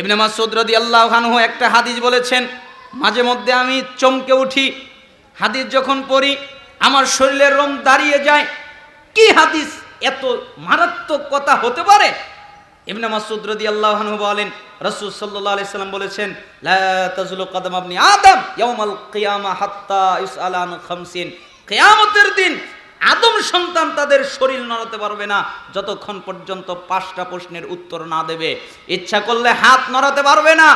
ইবনে মাসুদ রদি আল্লাহ আনহু একটা হাদিস বলেছেন, মাঝে মধ্যে আমি চমকে উঠি, হাদিস যখন পড়ি, আমার শরীরের রং দাঁড়িয়ে যায়, কি হাদিস এত মারাত্মক কথা হতে পারে? ইবনে মাসুদ রাদিয়াল্লাহু আনহু বলেন, রাসূল সাল্লাল্লাহু আলাইহি সাল্লাম বলেছেন তাজলু কদম আপনি আদম ইয়াউমাল কিয়ামা হাত্তা ইসআল আন খামসিন। কিয়ামতের দিন আদম সন্তান তাদের শরীর নড়াতে পারবে না। যতক্ষণ পর্যন্ত পাঁচটা প্রশ্নের উত্তর না দেবে, ইচ্ছা করলে হাত নড়াতে পারবে না,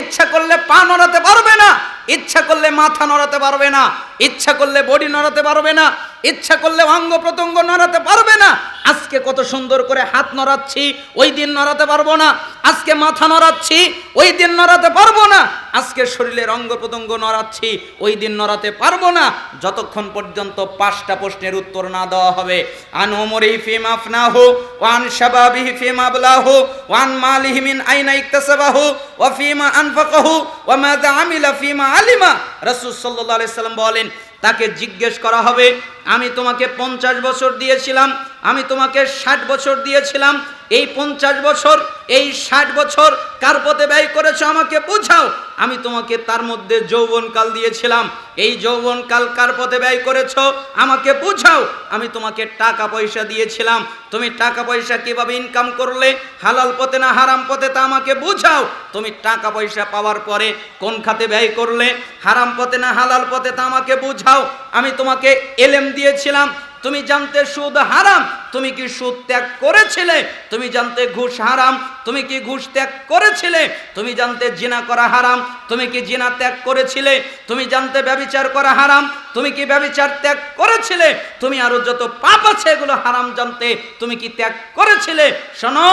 ইচ্ছা করলে পা নড়াতে পারবে না, ইচ্ছা করলে মাথা নড়াতে পারবে না, ইচ্ছা করলে বডি নড়াতে পারবে না ইচ্ছা করলে অঙ্গ প্রত্যঙ্গ নড়াতে পারবে না। আজকে কত সুন্দর করে হাত নড়াচ্ছি, ওই দিন নড়াতে পারব না। আজকে মাথা নড়াচ্ছি, ওই দিন নড়াতে পারব না। আজকে শরীরের অঙ্গ প্রত্যঙ্গ নড়াচ্ছি, ওই দিন নড়াতে পারব না। যতক্ষণ পর্যন্ত পাঁচটা প্রশ্নের উত্তর না দেওয়া হবে। আন ওমরিহি ফিম আফনাহু ওয়ান শাবাবিহি ফিম আবলাহু ওয়ান মালিহি মিন আইনা ইকতাসাবাহু, ওয়া ফিমা আনফাকাহু, ওয়া মাযা আমিলা ফিমা আলিমা। রাসূল সাল্লাল্লাহু আলাইহি সাল্লাম বলেন, তাকে জিজ্ঞেস করা হবে আমি তোমাকে পঞ্চাশ বছর দিয়েছিলাম, আমি তোমাকে ষাট বছর দিয়েছিলাম। এই পঞ্চাশ বছর, এই ষাট বছর কার পথে ব্যয় করেছ আমাকে বোঝাও। আমি তোমাকে তার মধ্যে যৌবনকাল দিয়েছিলাম। এই যৌবনকাল কার পথে ব্যয় করেছ আমাকে বোঝাও। আমি তোমাকে টাকা পয়সা দিয়েছিলাম। তুমি টাকা পয়সা কীভাবে ইনকাম করলে? হালাল পথে না হারাম পথে তা আমাকে বোঝাও। তুমি টাকা পয়সা পাওয়ার পরে কোন খাতে ব্যয় করলে? হারাম পথে না হালাল পথে তা আমাকে বোঝাও। আমি তোমাকে এলেম দিয়েছিলাম। তুমি জানতে সুদ হারাম, তুমি কি সুদ ত্যাগ করেছিলে? তুমি জানতে ঘুষ হারাম, তুমি কি ঘুষ ত্যাগ করেছিলে? তুমি জানতে জিনা করা হারাম, তুমি কি জিনা ত্যাগ করেছিলে? তুমি জানতে ব্যবিচার করা হারাম, তুমি কি ব্যবিচার ত্যাগ করেছিলে? তুমি আরও যত পাপ আছে এগুলো হারাম জানতে তুমি কি ত্যাগ করেছিলে? শোনো,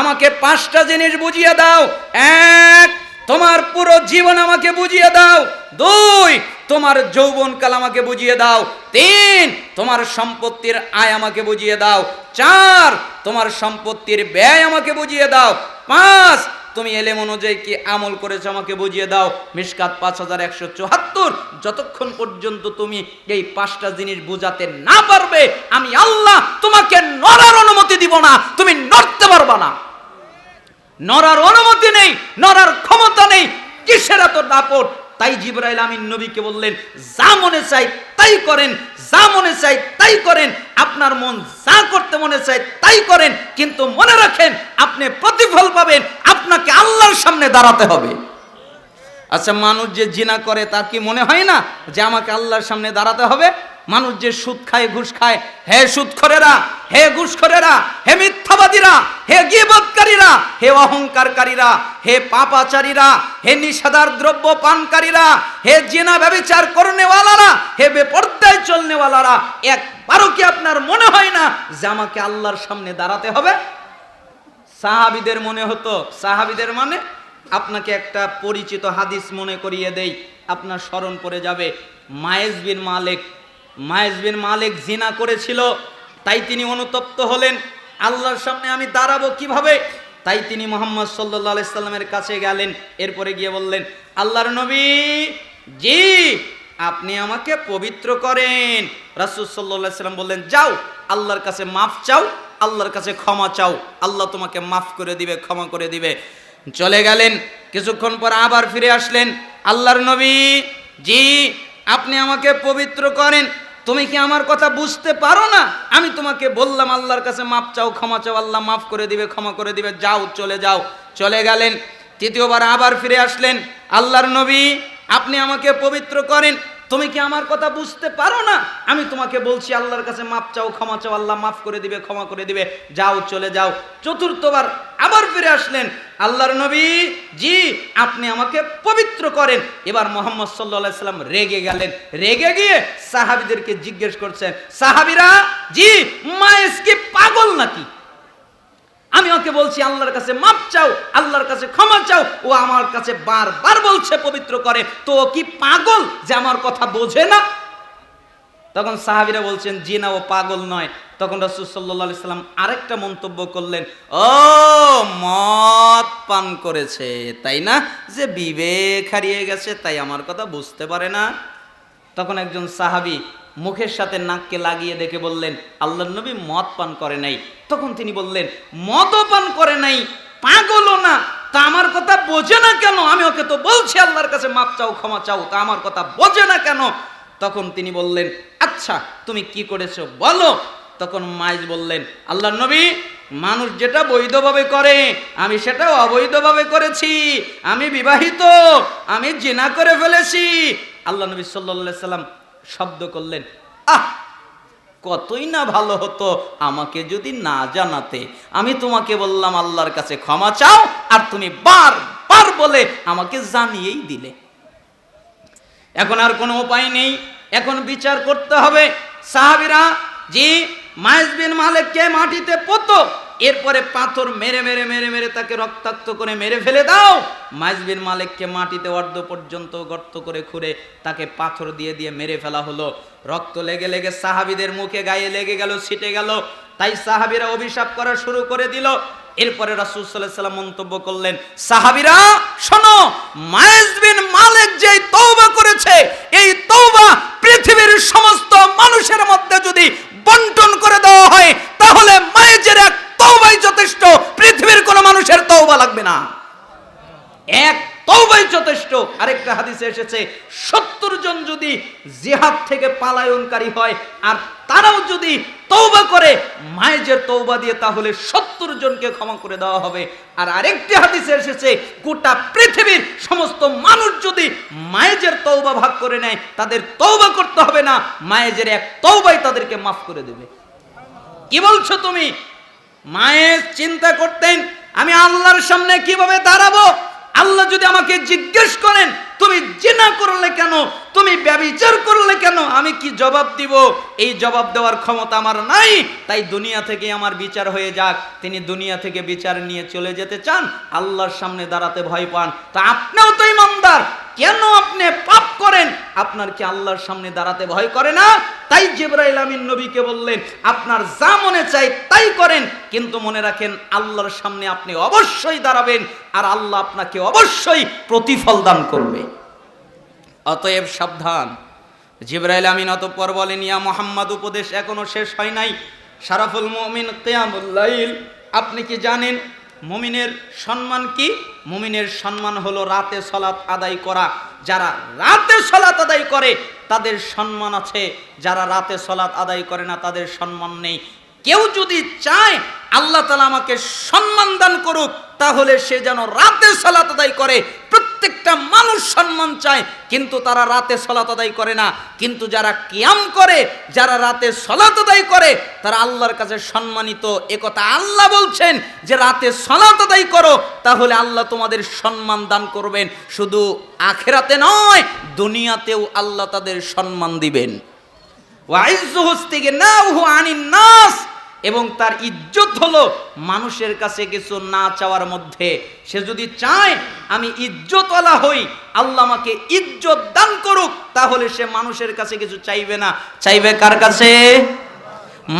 আমাকে পাঁচটা জিনিস বুঝিয়ে দাও। এক তোমার পুরো জীবন আমাকে বুঝিয়ে দাও। দুই, তোমার যৌবনকাল আমাকে বুঝিয়ে দাও। তিন, তোমার সম্পত্তির আয় আমাকে বুঝিয়ে দাও। চার, তোমার সম্পত্তির ব্যয় আমাকে বুঝিয়ে দাও। পাঁচ, তুমি এলেম অনুযায়ী কি আমল করেছ আমাকে বুঝিয়ে দাও। মিসকাত পাঁচ হাজার একশো চুয়াত্তর, যতক্ষণ পর্যন্ত তুমি এই পাঁচটা জিনিস বুঝাতে না পারবে, আমি আল্লাহ তোমাকে নড়ার অনুমতি দিব না। তুমি নড়তে পারবা না। নরার অনুমতি নেই নরার ক্ষমতা নেই, কিসের এত দাপট? তাই জিব্রাইল আমিন নবীকে বললেন, যা মনে চাই তাই করেন, যা মনে চাই তাই করেন, আপনার মন যা করতে মনে চায় তাই করেন, কিন্তু মনে রাখেন আপনি প্রতিফল পাবেন, আপনাকে আল্লাহর সামনে দাঁড়াতে হবে। আচ্ছা মানুষ যে জিনা করে তার কি মনে হয় না যে আমাকে আল্লাহর সামনে দাঁড়াতে হবে? মানুষ যে সুদ খায়, ঘুষ খায়, হে সুদখরেরা, হে ঘুষখরেরা, হে মিথ্যাবাদীরা, হে গিবৎকারীরা, হে অহংকারকারীরা, হে পাপাচারীরা, হে নিষাদার দ্রব্য পানকারীরা হে জিনা ব্যবচার করনেওয়ালারা, হে বেপর্দায় চলনেওয়ালারা, একবারও কি আপনার মনে হয় না যে আমাকে আল্লাহর সামনে দাঁড়াতে হবে? সাহাবিদের মনে হতো, সাহাবিদের মানে? আপনাকে একটা পরিচিত হাদিস মনে করিয়ে দেই, আপনার স্মরণ পড়ে যাবে। মায়েজ বিন মালিক মায়েজ বিন মালিক জিনা করেছিল, তাই তিনি অনুতপ্ত হলেন। আল্লাহর সামনে আমি দাঁড়াবো কীভাবে? তাই তিনি মোহাম্মদ সাল্লাহ সাল্লামের কাছে গেলেন, এরপরে গিয়ে বললেন, আল্লাহর নবী, জি, আপনি আমাকে পবিত্র করেন। রাসুল সাল্লাহ সাল্লাম বললেন, যাও, আল্লাহর কাছে মাফ চাও, আল্লাহর কাছে ক্ষমা চাও। আল্লাহ তোমাকে মাফ করে দিবে, ক্ষমা করে দিবে। চলে গেলেন, কিছুক্ষণ পর আবার ফিরে আসলেন, আল্লাহর নবী, জি, আপনি আমাকে পবিত্র করেন। তুমি কি আমার কথা বুঝতে পারো না? আমি তোমাকে বললাম, আল্লাহর কাছে মাপ চাও, ক্ষমা চাও, আল্লাহ মাফ করে দিবে, ক্ষমা করে দিবে, যাও, চলে যাও। চলে গেলেন, তৃতীয়বার আবার ফিরে আসলেন। আল্লাহর নবী, আপনি আমাকে পবিত্র করেন। তুমি কি আমার কথা বুঝতে পারো না? আমি তোমাকে বলছি, আল্লাহর কাছে মাপ চাও, ক্ষমা চাও, আল্লাহ মাফ করে দিবে, ক্ষমা করে দিবে। যাও, চলে যাও। চতুর্থবার আবার ফিরে আসলেন। আল্লাহর নবী, জি, আপনি আমাকে পবিত্র করেন। এবার মোহাম্মদ সাল্লা সাল্লাম রেগে গেলেন। রেগে গিয়ে সাহাবিদেরকে জিজ্ঞেস করছেন, সাহাবিরা, জি মায়েস কি পাগল নাকি? আমি ওকে বলছি, আল্লাহর কাছে মাপ চাও, আল্লাহর কাছে ক্ষমা চাও। ও আমার কাছে বারবার বলছে, পবিত্র করে। তো কি পাগল যে আমার কথা বোঝে না? তখন সাহাবিরা বলছেন জি না ও পাগল নয়। তখন রসুল সাল্লাহ সাল্লাম আরেকটা মন্তব্য করলেন, ও, মদ পান করেছে, তাই না? যে বিবেক হারিয়ে গেছে, তাই আমার কথা বুঝতে পারে না। তখন একজন সাহাবি মুখের সাথে নাককে লাগিয়ে দেখে বললেন আল্লাহ নবী মদ পান করে নাই। তখন তিনি বললেন, মদও পান করে নাই, পাগলও না। তা আমার কথা বোঝে না কেন? আমি ওকে তো বলছি, আল্লাহর কাছে মাপ চাও, ক্ষমা চাও, তা আমার কথা বোঝে না কেন? তখন তিনি বললেন আচ্ছা তুমি কি করেছ বলো? তখন মাইজ বললেন আল্লাহ নবী, মানুষ যেটা বৈধভাবে করে, আমি সেটাও অবৈধভাবে করেছি। আমি বিবাহিত, আমি জিনা করে ফেলেছি। আল্লাহ নবী সাল্লাহ সাল্লাম শব্দ করলেন, আহ, কতই না ভালো হতো আমাকে যদি না জানাতে। আমি তোমাকে বললাম, আল্লাহর কাছে ক্ষমা চাও আর তুমি বার বার বলে আমাকে জানিয়েই দিলে। এখন আর কোনো উপায় নেই। এখন বিচার করতে হবে। সাহাবিরা যে মায়েজ বিন মালিককে মাটিতে পোতো। এরপরে পাথর মেরে মেরে মেরে মেরে তাকে রক্তাক্ত করে মেরে ফেলে দাও। মাইজ বিন মালিককে মাটিতে অর্ধ পর্যন্ত গর্ত করে খুঁড়ে তাকে পাথর দিয়ে দিয়ে মেরে ফেলা হলো। রক্ত লেগে লেগে সাহাবিদের মুখে গায়ে লেগে গেল, ছিটে গেল। তাই সাহাবিরা অভিশাপ করা শুরু করে দিল। এরপরে রাসূল আলাইহি সাল্লাম মন্তব্য করলেন, সাহাবিরা, শোনো মায়েজ বিন মালিক যে তওবা করেছে, এই তওবা পৃথিবীর সমস্ত মানুষের মধ্যে যদি বন্টন করে দেওয়া হয়, তাহলে মায়েজের এক তওবাই যথেষ্ট, পৃথিবীর কোনো মানুষের তওবা লাগবে না। এক তওবাই যথেষ্ট, আরেকটা হাদিসে এসেছে, সত্তর জন যদি জিহাদ থেকে পালায়নকারী হয়, আর তারাও যদি তৌবা করে মায়েজের তৌবা দিয়ে তাহলে সত্তর জনকে ক্ষমা করে দেওয়া হবে। আর আরেকটি হাদিসে এসেছে, গোটা পৃথিবীর সমস্ত মানুষ যদি মায়েজের তৌবা ভাগ করে নেয়, তাদের তৌবা করতে হবে না মায়েজের এক তৌবাই তাদেরকে মাফ করে দেবে। কি বলছো তুমি? মায়ের চিন্তা করতেন, আমি আল্লাহর সামনে কীভাবে দাঁড়াবো? আল্লাহ যদি আমাকে জিজ্ঞেস করেন, তুমি জেনা করলে কেন? তুমি ব্যবিচার করলে কেন? আমি কি জবাব দিব? এই জবাব দেওয়ার ক্ষমতা আমার নাই, তাই দুনিয়া থেকে আমার বিচার হয়ে যাক। তিনি দুনিয়া থেকে বিচার নিয়ে চলে যেতে চান, আল্লাহর সামনে দাঁড়াতে ভয় পান। তা আপনিও তো ইমানদার কেন আপনি পাপ করেন? আপনার কি আল্লাহর সামনে দাঁড়াতে ভয় করে না? তাই জিব্রাইল আমিন নবীকে বললেন, আপনার যা মনে চাই তাই করেন, কিন্তু মনে রাখেন আল্লাহর সামনে আপনি অবশ্যই দাঁড়াবেন আর আল্লাহ আপনাকে অবশ্যই প্রতিফল দান করবে। অতএব সাবধান। জিব্রাইল আমিন অতঃপর বলেন, ইয়া মোহাম্মদ, উপদেশ এখনও শেষ হয় নাই। সারাফুল মুমিন কিয়ামুল্লাইল আপনি কি জানেন মুমিনের সম্মান কি? মুমিনের সম্মান হলো রাতে সলাৎ আদায় করা। যারা রাতে সলাৎ আদায় করে, তাদের সম্মান আছে। যারা রাতে সলাৎ আদায় করে না, তাদের সম্মান নেই। কেউ যদি চায়, আল্লাহ তালা আমাকে সম্মান দান করুক, তাহলে সে যেন রাতে সলাত আদায় করে। প্রত্যেকটা মানুষ সম্মান চায়, কিন্তু তারা রাতে সলাত আদায় করে না। কিন্তু যারা কিয়াম করে, যারা রাতে সলাত আদায় করে, তারা আল্লাহর কাছে সম্মানিত। একথা আল্লাহ বলছেন যে, রাতে সলাত আদায় করো, তাহলে আল্লাহ তোমাদের সম্মান দান করবেন। শুধু আখেরাতে নয়, দুনিয়াতেও আল্লাহ তাদের সম্মান দিবেন। ওয়াইজুহস্তিকে না উহু আনিন নাস এবং তার ইজ্জত হলো মানুষের কাছে কিছু না চাওয়ার মধ্যে। সে যদি চায়, আমি ইজ্জতওয়ালা হই, আল্লাহ আমাকে ইজ্জত দান করুক, তাহলে সে মানুষের কাছে কিছু চাইবে না। চাইবে কার কাছে?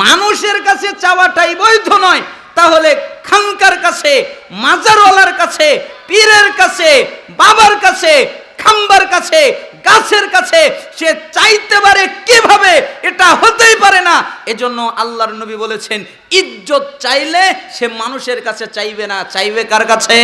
মানুষের কাছে চাওয়াটাই বৈধ নয়। তাহলে খানকার কাছে, মাজারওয়ালার কাছে, পীরের কাছে, বাবার কাছে খাম্বার কাছে, গাছের কাছে সে চাইতে পারে কীভাবে, এটা হতেই পারে না। এজন্য আল্লাহর নবী বলেছেন, ইজ্জত চাইলে সে মানুষের কাছে চাইবে না। চাইবে কার কাছে?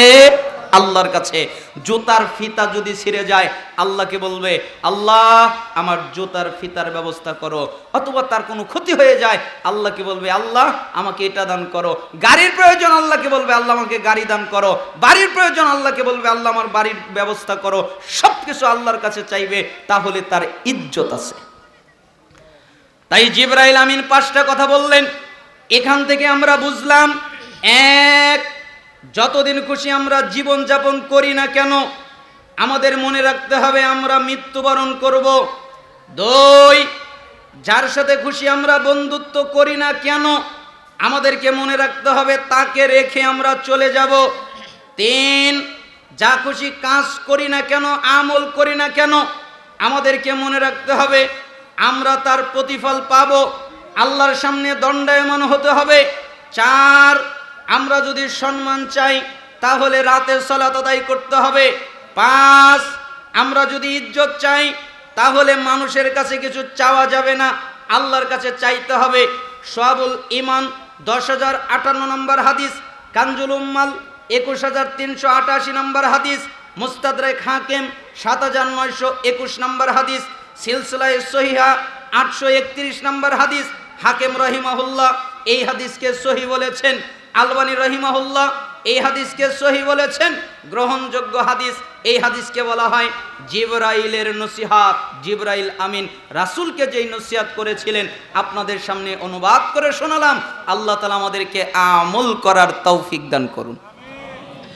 আল্লাহর কাছে। জুতার ফিতা যদি ছিঁড়ে যায়, আল্লাহকে বলবে, আল্লাহ, আমার জুতার ফিতার ব্যবস্থা করো। অথবা তার কোনো ক্ষতি হয়ে যায়, আল্লাহকে বলবে, আল্লাহ, আমাকে এটা দান করো। গাড়ির প্রয়োজন, আল্লাহকে বলবে, আল্লাহ, আমাকে গাড়ি দান করো। বাড়ির প্রয়োজন, আল্লাহকে বলবে, আল্লাহ, আমার বাড়ির ব্যবস্থা করো। সব কিছু আল্লাহর কাছে চাইবে, তাহলে তার ইজ্জত আছে। তাই জিব্রাইল আমিন পাঁচটা কথা বললেন। এখান থেকে আমরা বুঝলাম, এক যতদিন খুশি আমরা জীবন যাপন করি না কেন, আমাদের মনে রাখতে হবে আমরা মৃত্যুবরণ করব। দই, যার সাথে খুশি আমরা বন্ধুত্ব করি না কেন, আমাদেরকে মনে রাখতে হবে তাকে রেখে আমরা চলে যাব। তিন, যা খুশি কাজ করি না কেন, আমল করি না কেন, আমাদেরকে মনে রাখতে হবে আমরা তার প্রতিফল পাব। আল্লাহর সামনে দণ্ডায়মান হতে হবে। চার আমরা যদি সম্মান চাই, তাহলে রাতের সলাত আদায় করতে হবে। পাঁচ, আমরা যদি ইজ্জত চাই, তাহলে মানুষের কাছে কিছু চাওয়া যাবে না। আল্লাহর কাছে চাইতে হবে। সবুল ইমান দশ হাজার আটান্ন নম্বর হাদিস। কাঞ্জুল উম্মাল, একুশ হাজার তিনশো আটাশি নম্বর হাদিস। মুস্তাদরাক হাকিম, সাত হাজার নয়শো একুশ নম্বর হাদিস। সিলসিলায় সহিহা, আটশো একত্রিশ নম্বর হাদিস। হাকিম রহিমাহুল্লাহ এই হাদিসকে সহি বলেছেন। আলবানী রহিমাহুল্লাহ এই হাদিসকে সহি বলেছেন। গ্রহণযোগ্য হাদিস এই হাদিসকে বলা হয় জিবরাইলের নসিহাত জিবরাইল আমিন রাসুলকে যেই নসিহাত করেছিলেন, আপনাদের সামনে অনুবাদ করে শোনালাম। আল্লাহ তালা আমাদেরকে আমল করার তৌফিক দান করুন।